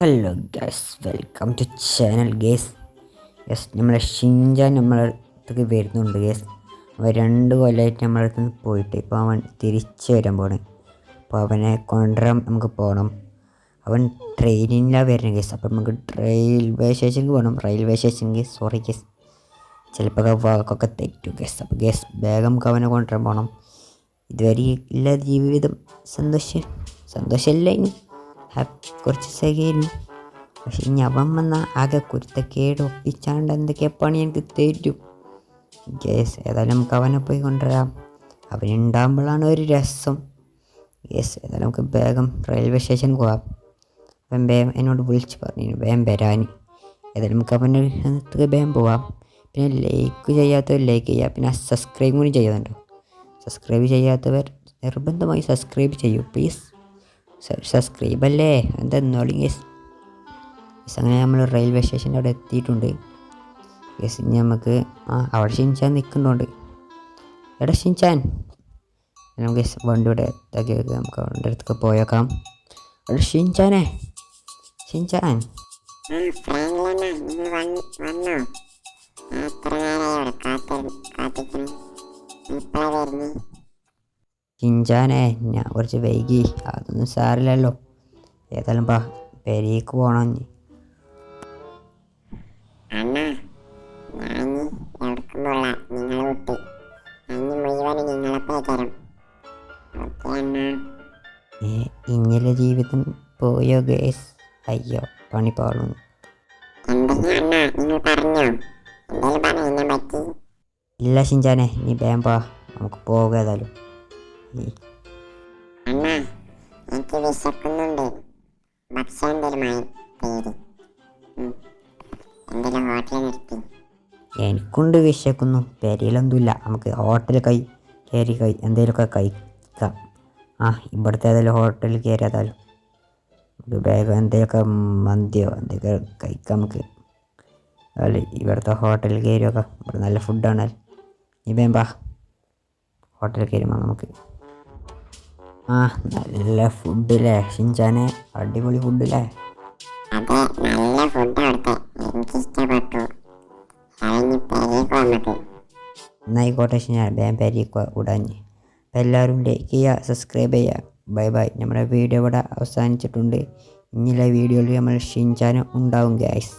Hello guys welcome to channel guys yes നമ്മളെ Shinchan നമ്മളെ അടുത്തേക്ക് വരുന്നുണ്ട് ഗേസ് അവൻ രണ്ട് കൊല്ലമായിട്ട് നമ്മളെ അടുത്ത് പോയിട്ട് ഇപ്പോൾ അവൻ തിരിച്ചു വരാൻ പോണ്. അപ്പോൾ അവനെ കൊണ്ടുവരാൻ നമുക്ക് പോകണം അവൻ ട്രെയിനിലാണ് വരുന്നത് ഗേസ് അപ്പോൾ നമുക്ക് റെയിൽവേ സ്റ്റേഷനിൽ പോകണം റെയിൽവേ സ്റ്റേഷനിൽ സോറി ഗേസ് ചിലപ്പോൾ വാക്കൊക്കെ തെറ്റും ഗേസ് അപ്പോൾ ഗേസ് വേഗം നമുക്ക് അവനെ കൊണ്ടുവരാൻ പോകണം ഇതുവരെ ഇല്ല ജീവിതം സന്തോഷം സന്തോഷമല്ലേ ഇനി? കുറച്ച് സഖായിരുന്നു പക്ഷെ ഇനി അവൻ വന്ന ആകെ കുരുത്തക്കേട് ഒപ്പിച്ചാണ്ട് എന്തൊക്കെ പണി എനിക്ക് തരും. ഗ്യാസ് ഏതായാലും നമുക്ക് അവനെ പോയി കൊണ്ടുവരാം. അവനുണ്ടാകുമ്പോഴാണ് ഒരു രസം. യെസ് ഏതായാലും നമുക്ക് വേഗം റെയിൽവേ സ്റ്റേഷനിൽ പോവാം. അവൻ വേഗം എന്നോട് വിളിച്ച് പറഞ്ഞു വേഗം വരാൻ. ഏതായാലും നമുക്ക് അവന്റെ അടുത്തേക്ക് വേഗം പോവാം. പിന്നെ ലൈക്ക് ചെയ്യാത്തവർ ലൈക്ക് ചെയ്യുക. പിന്നെ സബ്സ്ക്രൈബ് കൂടി ചെയ്യുന്നുണ്ട്. സബ്സ്ക്രൈബ് ചെയ്യാത്തവർ നിർബന്ധമായി സബ്സ്ക്രൈബ് ചെയ്യൂ പ്ലീസ് സബ്സ്ക്രൈബ് അല്ലേ എന്താ നോളിങ് യെസ് യെസ് അങ്ങനെ നമ്മൾ റെയിൽവേ സ്റ്റേഷന്റെ അവിടെ എത്തിയിട്ടുണ്ട്. യെസ് ഇനി നമുക്ക് ആ അവിടെ ഷിൻചാൻ നിൽക്കുന്നുണ്ട് എടാ ഷിൻചാൻ. നമുക്ക് യെസ് ഇവിടെ ഇതാക്കി വെക്കാം. നമുക്ക് അവന്റെ അടുത്തൊക്കെ പോയേക്കാം. എടാ ഷിൻചാനെ. ഷിൻചാൻ. വന്ന്? ഷിൻചാനെ ഞാൻ കുറച്ച് വൈകി. അതൊന്നും സാരില്ലല്ലോ. ഏതായാലും പാ പെരീക്ക് പോകണം. അണ്ണ ഞാൻ എവിടേക്കും പോള്ള നിങ്ങളെ വിട്ട്. അന്ന് മുഴുവൻ നിങ്ങളെ തരും. ഓക്കെ അണ്ണ ഏ ഇങ്ങനെ ജീവിതം പോയോ ഗേസ്? അയ്യോ പണി പറ്റി. ഇല്ല ഷിഞ്ചാനെ നീ വേഗം നമുക്ക് പോകാം അണ്ണ എനിക്ക് വിശക്കുന്നുണ്ട്. ഭക്ഷണം തരുമായി പേര്. ഉം. എന്തേലും ഹോട്ടലിൽ നിർത്തി. എനിക്കുണ്ട് വിശക്കുന്നു. പെരയിലൊന്നുമില്ല നമുക്ക് ഹോട്ടൽ കൈ കയറി കൈ എന്തെങ്കിലുമൊക്കെ കഴിക്കാം. ആ ഇവിടുത്തെ ഏതായാലും ഹോട്ടലിൽ കയറിയതായാലും നമുക്ക് വേഗം എന്തെങ്കിലുമൊക്കെ മന്തിയോ എന്തൊക്കെ കഴിക്കാം നമുക്ക്. അല്ല ഇവിടുത്തെ ഹോട്ടലിൽ കയറി നോക്കാം ഇവിടെ നല്ല ഫുഡാണ് നീ വേഗം പാ ഹോട്ടലിൽ കയറുമ്പോൾ നമുക്ക്. ആ നല്ല ഫുഡ് ഫുഡല്ലേ? ഷിൻചാനെ അടിപൊളി ഫുഡല്ലേ? അതെ നല്ല ഫുഡ് അവിടുത്തെ. എനിക്ക് ഇഷ്ടപ്പെട്ടു പേരേക്ക് എന്നായിക്കോട്ടെ ഞാൻ വേഗം പേരിക്കുക ഉടഞ്ഞ് അപ്പം എല്ലാവരും ലൈക്ക് ചെയ്യുക സബ്സ്ക്രൈബ് ചെയ്യുക. ബൈ ബൈ നമ്മുടെ വീഡിയോ ഇവിടെ അവസാനിച്ചിട്ടുണ്ട്. ഇനിയുള്ള വീഡിയോയിൽ നമ്മൾ ഷിൻചാനും ഉണ്ടാവും ഗ്യാസ്